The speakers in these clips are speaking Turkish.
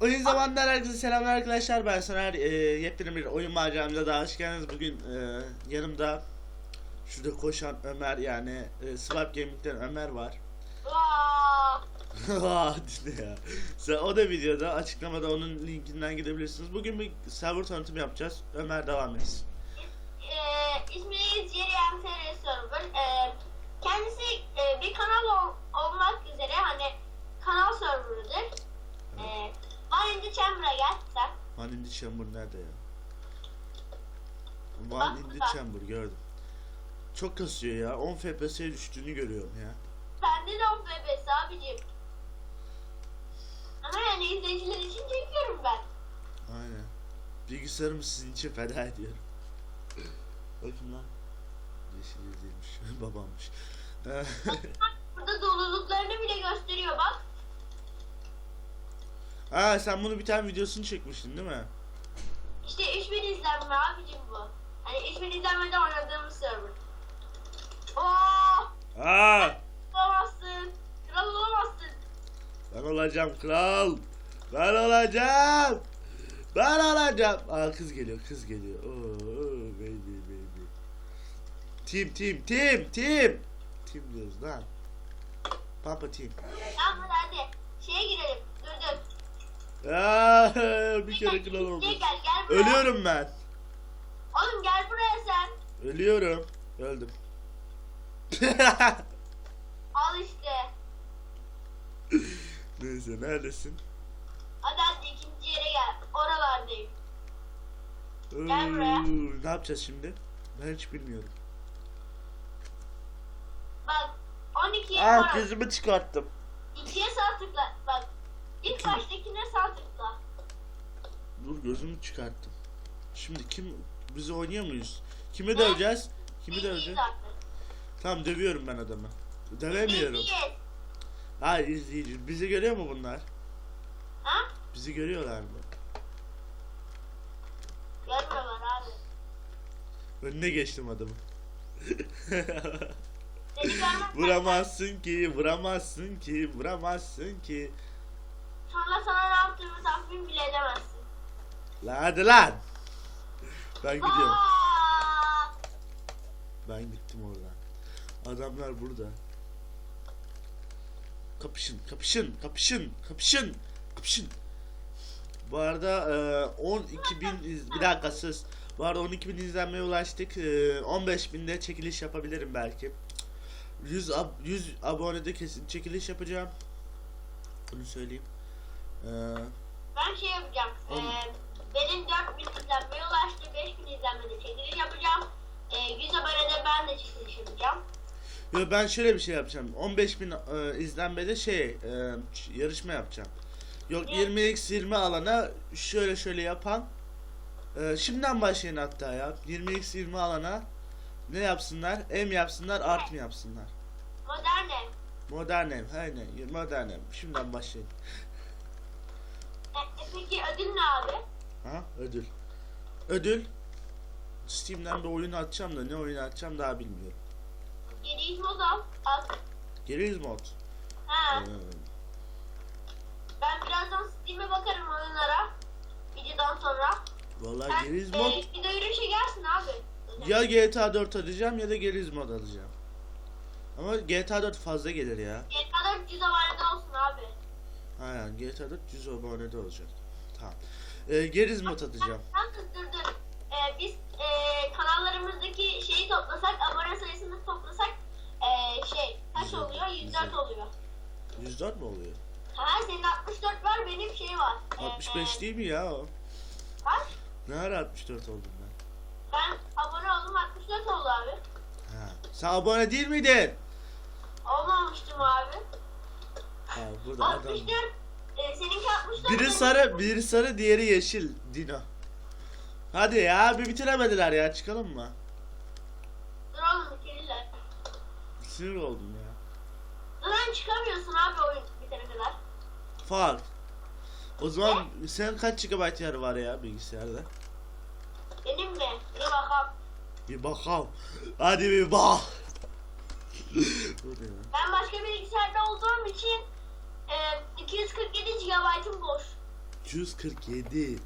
Oyun zamanlar herkese selamlar arkadaşlar. Ben Soner. Ee, yepyeni bir oyun maceramıza daha hoş geldiniz. Bugün ee, yanımda şurada koşan Ömer yani e, Swap Gaming'den Ömer var. Ne ya. Sen- o da videoda açıklamada onun linkinden gidebilirsiniz. Bugün bir server tanıtım yapacağız. Ömer devam etsin. Ee, ismi Jerry MTR Server. Ee, kendisi e, bir kanal ol- olmak üzere hani kanal serverıdır. Ee, One in the Chamber'a gel the Chamber nerede ya in the Chamber gördüm çok kasıyor ya 10 FPS'ye düştüğünü görüyorum ya Sende de o bebesi abicim. Ama yani izleyiciler için çekiyorum ben. Aynen. Bilgisayarımı sizin için feda ediyorum. Bakın lan. Yeşil değilmiş. Babammış. Ee, Burada doluluklarını bile gösteriyor bak. Aa sen bunu bir tane videosunu çekmiştin değil mi? İşte 3000 izlenme abicim bu. Hani 3000 izlenmede oynadığımız server. Oo! Aa! Olamazsın. Kral olamazsın. Ben olacağım kral. Ben olacağım. Ben olacağım. Aa kız geliyor, kız geliyor. Oo, baby baby. Team team team team. Team diyoruz lan. Papa team. Tamam hadi. Şeye girelim. Aa, bir kere kral oldum. gel gel buraya. Ölüyorum ben. Oğlum gel buraya sen. Ölüyorum. Öldüm. Al işte. Neyse neredesin? Hadi hadi ikinci yere gel. Oralardayım. Gel buraya. Ne yapacağız şimdi? Ben hiç bilmiyorum. Bak 12'ye Ah var. gözümü çıkarttım. İkiye sağ tıkla. Bak. İlk baştakine sağ tıkla. Dur gözümü çıkarttım. Şimdi kim bizi oynuyor muyuz? Kimi döveceğiz? Kimi döveceğiz? zaten. Tamam dövüyorum ben adamı. Dövemiyorum. Hayır izleyici. Bizi görüyor mu bunlar? Ha? Bizi görüyorlar mı? Görmüyorlar abi. Önüne geçtim görmezler. vuramazsın ki, vuramazsın ki, vuramazsın ki. Sonra sana ne yaptığımı tahmin bile edemezsin. Lan hadi lan. Ben gidiyorum. Aa! Ben gittim oradan. Adamlar burada. Kapışın, kapışın, kapışın, kapışın, kapışın. Bu arada e, 12 bin iz- bir dakika sus. Bu arada 12 bin izlenmeye ulaştık. E, 15 binde çekiliş yapabilirim belki. 100 ab 100 abonede kesin çekiliş yapacağım. Bunu söyleyeyim. E, Ben şey yapacağım. Ee, benim 4000 izlenmeye ulaştı. 5000 izlenmede çekiliş yapacağım. Ee, 100 abonede ben de çekiliş yapacağım. Yo ben şöyle bir şey yapacağım. 15 bin e, izlenmede şey e, yarışma yapacağım. Yok Ne? 20x 20 alana şöyle şöyle yapan e, şimdiden başlayın hatta ya. 20x 20 alana ne yapsınlar? M yapsınlar, art mı yapsınlar? Modern ev. Modern ev, aynen. Modern ev. Şimdiden başlayın. E, e, peki ödül ne abi? Ha? Ödül. Ödül. Steam'den bir oyun atacağım da ne oyun atacağım daha bilmiyorum. 700 mod al. Geriz mod. Ha. Ee, Ben birazdan Steam'e bakarım oyunlara. Videodan sonra. Vallahi Sen geriz e, mod. video yürüyüşe gelsin abi. Ya GTA 4 alacağım ya da Geriz mod alacağım. Ama GTA 4 fazla gelir ya. GTA 400 abonede olsun abi. Aynen GTA 4 100 abonede olacak. Tamam. Ee, Geriz mod atacağım. Yalnız dur dur. Ee, biz e, kanallarımızdaki şeyi toplasak, abone sayısını toplasak e, şey kaç oluyor? 104 güzel. oluyor. 104 mu oluyor? Ha senin 64 var benim şey var. Ee, 65 değil mi ya o? Kaç? Ne ara 64 oldum ben? Ben abone oldum 64 oldu abi. Ha. Sen abone değil miydin? Olmamıştım abi. Ha burada adam. 64. E, seninki 64. Biri sarı, biri sarı, diğeri yeşil. Dino. Hadi ya, bir bitiremediler ya. Çıkalım mı? Dur oğlum bitirirler. Sinir oldum ya. Zaten çıkamıyorsun abi oyun bitene kadar. Fark. O zaman sen kaç GB yer var ya bilgisayarda? Benim mi? Bir bakalım. Bir bakalım. Hadi bir bak. Ne? Ben başka bilgisayarda olduğum için 247 GB'ım boş. 347.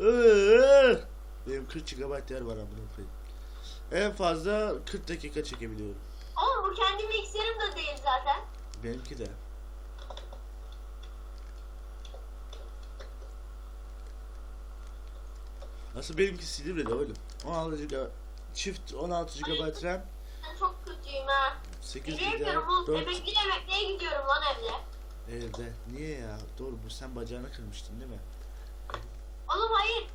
Iıı. Benim 40 GB yer var amına koyayım. En fazla 40 dakika çekebiliyorum. Oğlum bu kendi mikserim de değil zaten. Benimki de. Aslında benimki Silivri'de oğlum. 16 GB çift 16 GB RAM, Ben çok kötüyüm ha. 8 Yürüyemiyorum GB oğlum. 4 Emekli emekliye gidiyorum lan evde. Evde. Niye ya? Doğru bu sen bacağını kırmıştın değil mi? Oğlum hayır.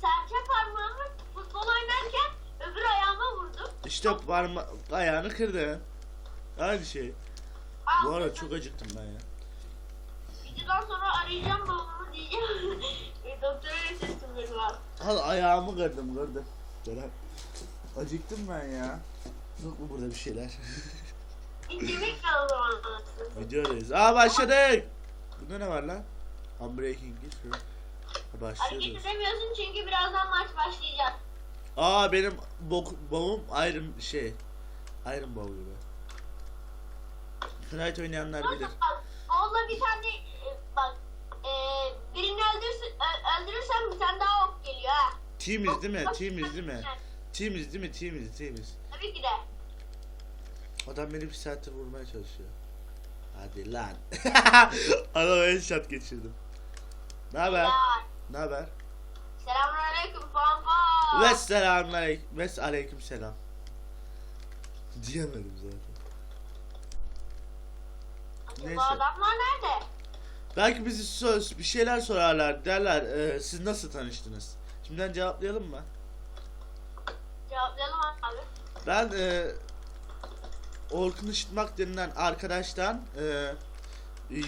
Serçe parmağımı futbol oynarken öbür ayağıma vurdum. İşte parma ayağını kırdı. Aynı şey. Aa, Bu arada çok acıktım ben ya. Videodan sonra arayacağım babamı diyeceğim. E, Doktora götürsün var. Al ayağımı kırdım kırdım. Acıktım ben ya. Yok mu burada bir şeyler? Videodayız. Aa başladık. Bunda ne var lan? Unbreaking Gift. Ha, Hareket Başlıyoruz. edemiyorsun çünkü birazdan maç başlayacak. Aa benim bok, bavum Iron şey. Iron Bow gibi. Knight oynayanlar bilir. Onunla bir tane e, bak e, birini öldürürsün, öldürürsen bir tane daha ok geliyor ha. Teamiz değil mi? Teamiz değil mi? Teamiz değil mi? Teamiz, teamiz. Tabii ki de. Adam beni bir saattir vurmaya çalışıyor. Hadi lan. Adama headshot geçirdim. Ne haber? Ne haber? Selamünaleyküm pampa. Ve selamünaleyküm. Ve aleyküm selam. Diyemedim zaten. Bu neyse. adamlar nerede? Belki bizi söz bir şeyler sorarlar derler. e, siz nasıl tanıştınız? Şimdiden cevaplayalım mı? Cevaplayalım abi. Ben e, Orkun Işıtmak denilen arkadaştan e,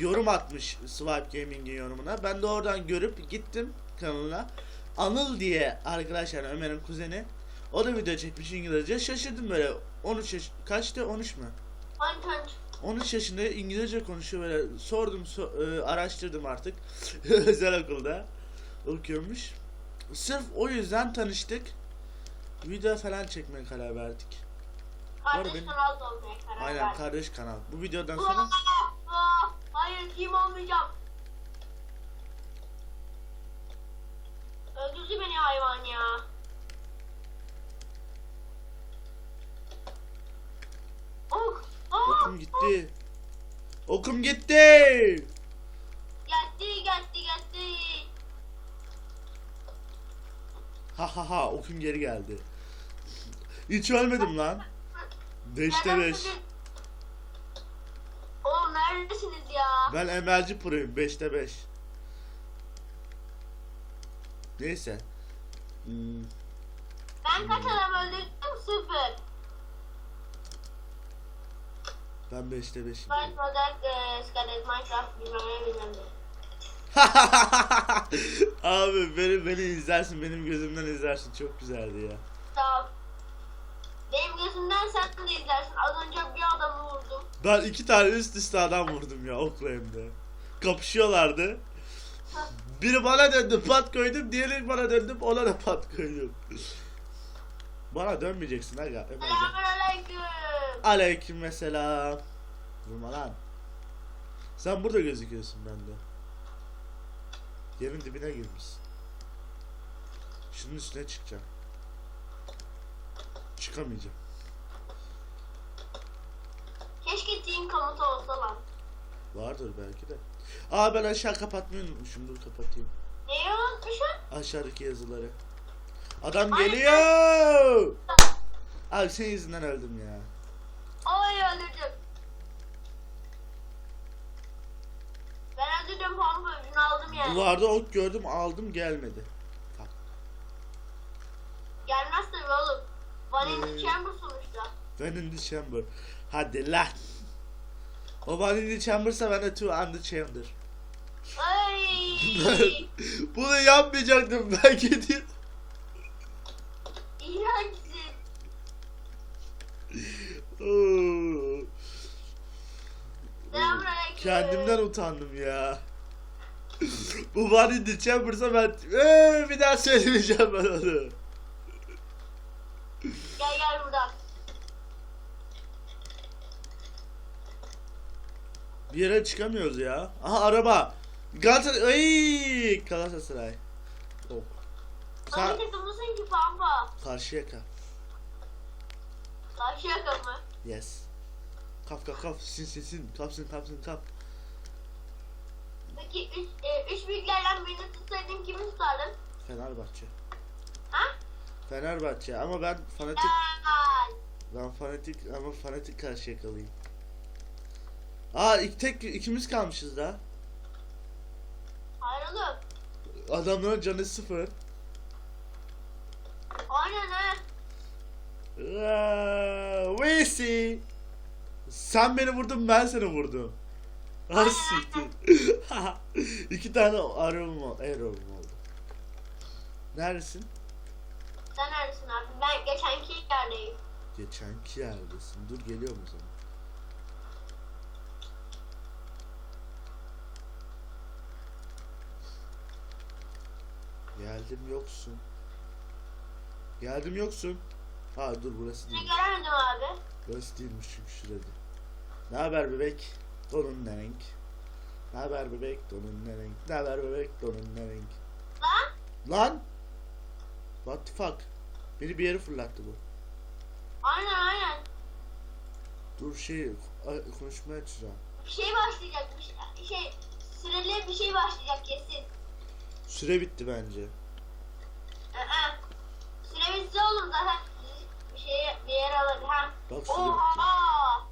yorum atmış Swipe Gaming'in yorumuna. Ben de oradan görüp gittim kanalına. Anıl diye arkadaşlar Ömer'in kuzeni. O da video çekmiş İngilizce. Şaşırdım böyle. 13 yaş kaçtı? 13 mü? Hangi hangi? 13 yaşında İngilizce konuşuyor böyle. Sordum, so- e, araştırdım artık. Özel okulda okuyormuş. Sırf o yüzden tanıştık. Video falan çekmeye karar verdik. Kardeş benim- kanal da olmaya karar Aynen verdim. kardeş kanal. Bu videodan Aa, sonra aa, Hayır kim olmayacağım. Öldürdü beni hayvan ya. Ok. Aa, okum gitti. Okum gitti. Gitti gitti gitti. Ha ha ha okum geri geldi. Hiç ölmedim lan. 5'te Neden 5. bugün- Oğlum neredesiniz ya? Ben emelci proyum 5'te 5. Neyse. Hmm, Ben kaç adam öldürdüm? Sıfır. ben 5'te 5'im. Fight Modern e, Minecraft bilmem bilmem. Abi beni beni izlersin benim gözümden izlersin çok güzeldi ya. Tamam. Sen de izlersin. Az önce bir adamı vurdum. Ben iki tane üst üste adam vurdum ya okla hem de. Kapışıyorlardı. Biri bana döndü pat koydum, diğeri bana döndüm ona da pat koydum. Bana dönmeyeceksin aga. Selamünaleyküm. Aleyküm mesela. Vurma lan. Sen burada gözüküyorsun bende. Yerin dibine girmişsin. Şunun üstüne çıkacağım. Çıkamayacağım. Keşke team komutu olsa lan. Vardır belki de. Aa ben aşağı kapatmayı unutmuşum. Dur kapatayım. Neyi unutmuşum? Aşağıdaki yazıları. Adam Ay, geliyor. Abi senin yüzünden öldüm ya. Oy öldürdüm. Ben öldürdüm pampa öbürünü aldım yani. Duvarda ok gördüm aldım gelmedi. Tak. Gelmez tabii oğlum. One in the chamber sonuçta. Ben in the chamber. Hadi lan. One in the chamber'sa ben de two on the chamber. Ay. Bunu yapmayacaktım. Oo. Selamünaleyküm. Kendimden utandım ya. Bu one in the chamber'sa ben ee, bir daha söylemeyeceğim ben onu. Gel gel buradan. Bir yere çıkamıyoruz ya. Aha araba. Galatasaray. Ay, Galatasaray. Ok. Hangi Sen takımlısın ki Pampa? Karşıyaka. Karşıyaka mı? Yes. Kaf kaf kaf sin sin sin kapsın kapsın kap. Peki üç, e, üç büyüklerden birini tutsaydın kimi tutardın? Fenerbahçe. Ha? Fenerbahçe ama ben fanatik ben fanatik ama fanatik Karşıyakalıyım. Aa ilk tek ikimiz kalmışız da. hayır oğlum. Adamların canı sıfır. Aynen ha. Aa, Vesi. Sen beni vurdun ben seni vurdum. Siktir. İki tane arabam oldu. Oldu. Neredesin? Sen neredesin abi? Ben geçenki yerdeyim. Geçenki yerdesin. Dur geliyorum o zaman. Geldim yoksun. Geldim yoksun. Ha dur burası değil. göremedim abi. Burası değilmiş çünkü şurada. Ne haber bebek? Donun ne renk? Ne haber bebek? Donun ne renk? Ne haber bebek? Donun ne renk? Lan Lan! What the fuck? Beni bir yere fırlattı bu. aynen aynen. Dur şey konuşmaya açacağım. Bir şey başlayacak. Bir şey, şey süreli bir şey başlayacak kesin. Süre bitti bence. Aa, süre bitse oğlum zaten bir şey bir yere alır. Ha. Bak süre bitti. Oha!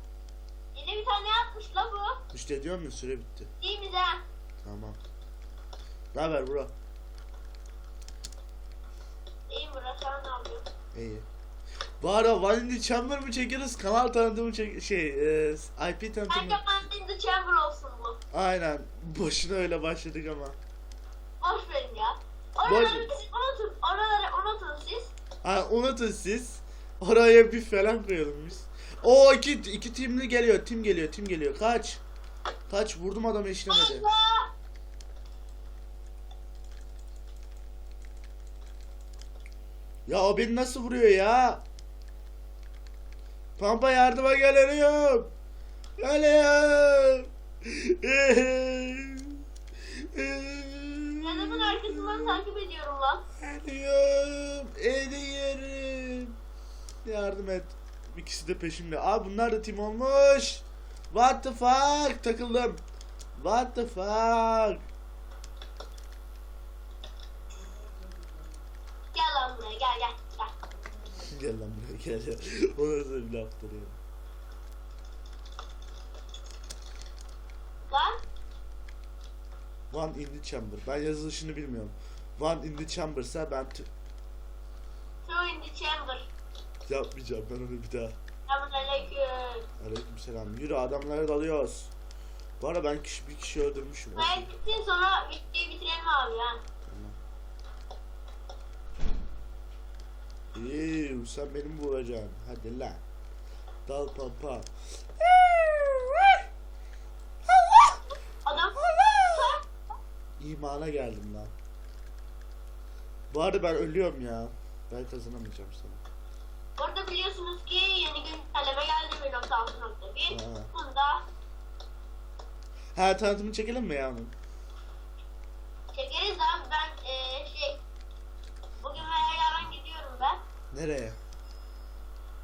Yine bir tane yapmış la bu. İşte diyorum ya süre bitti. Değil mi de? Tamam. Ne haber bro? İyi Murat sen ne yapıyorsun? İyi. Bu ara Vanilla Chamber mı çekeriz? Kanal tanıtımı çek şey e, IP tanıtımı. Bence Man in the Chamber olsun bu. Aynen. Boşuna öyle başladık ama. Boş. Oraları unutun. Oraları unutun siz. Ha unutun siz. Oraya bir falan koyalım biz. O iki iki timli geliyor. Tim geliyor. Tim geliyor. Kaç. Kaç vurdum adamı işlemedi. Allah! Ya o beni nasıl vuruyor ya? Pampa yardıma geliyorum. Geliyorum. Yanımın arkasından takip ediyorum lan. Ediyorum. Ediyorum. Yardım et. İkisi de peşimde. Aa bunlar da tim olmuş. What the fuck? Takıldım. What the fuck? Gel lan buraya gel gel gel. Gel lan buraya gel. ya. O nasıl bir laftır ya. Lan One in the chamber. Ben yazılışını bilmiyorum. One in the chamber'sa ben t- throw in the chamber. yapmayacağım ben onu bir daha. Selamünaleyküm. Aleykümselam. Yürü adamlara dalıyoruz. Bu arada ben kişi, bir kişi öldürmüşüm. Ben bitsin sonra videoyu bitirelim abi ya. İyi, sen benim vuracaksın. Hadi lan. Dal pampa. İmana geldim lan. Bu arada ben ölüyorum ya. Ben kazanamayacağım sana. Orada biliyorsunuz ki yeni güncelleme geldi 1.6.1. Ha. Bunda Ha tanıtımı çekelim mi ya onun? çekeriz abi ben eee şey bugün veya yarın gidiyorum ben. Nereye?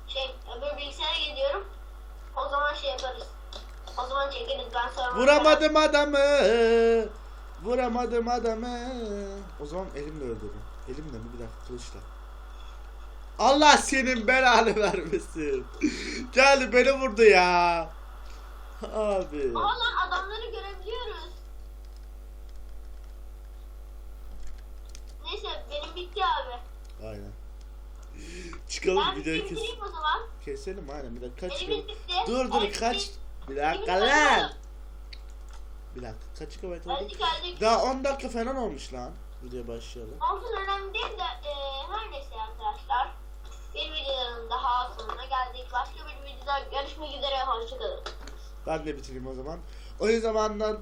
Şey öbür bilgisayara gidiyorum. O zaman şey yaparız. O zaman çekeriz ben sonra. Vuramadım adamı. Vuramadım adamı. O zaman elimle öldürdüm. Elimle mi? Bir dakika kılıçla. Allah senin belanı vermesin. Geldi beni vurdu ya. Abi. Aha lan adamları görebiliyoruz. Neyse benim bitti abi. Aynen. Çıkalım Ben videoyu kes. bitireyim o zaman. Keselim aynen bir dakika kaç. Dur dur kaç? Bir dakika lan. Bir dakika kaç GB oldu? Daha 10 dakika falan olmuş lan. Videoya başlayalım. Olsun önemli değil de e, her neyse arkadaşlar. Bir videonun daha sonuna geldik. Başka bir videoda görüşmek üzere. Hoşçakalın. Ben de bitireyim o zaman. O zamandan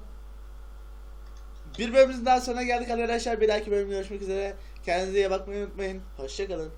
bir bölümümüzün daha sonuna geldik arkadaşlar. Bir dahaki bölümde görüşmek üzere. Kendinize iyi bakmayı unutmayın. Hoşçakalın.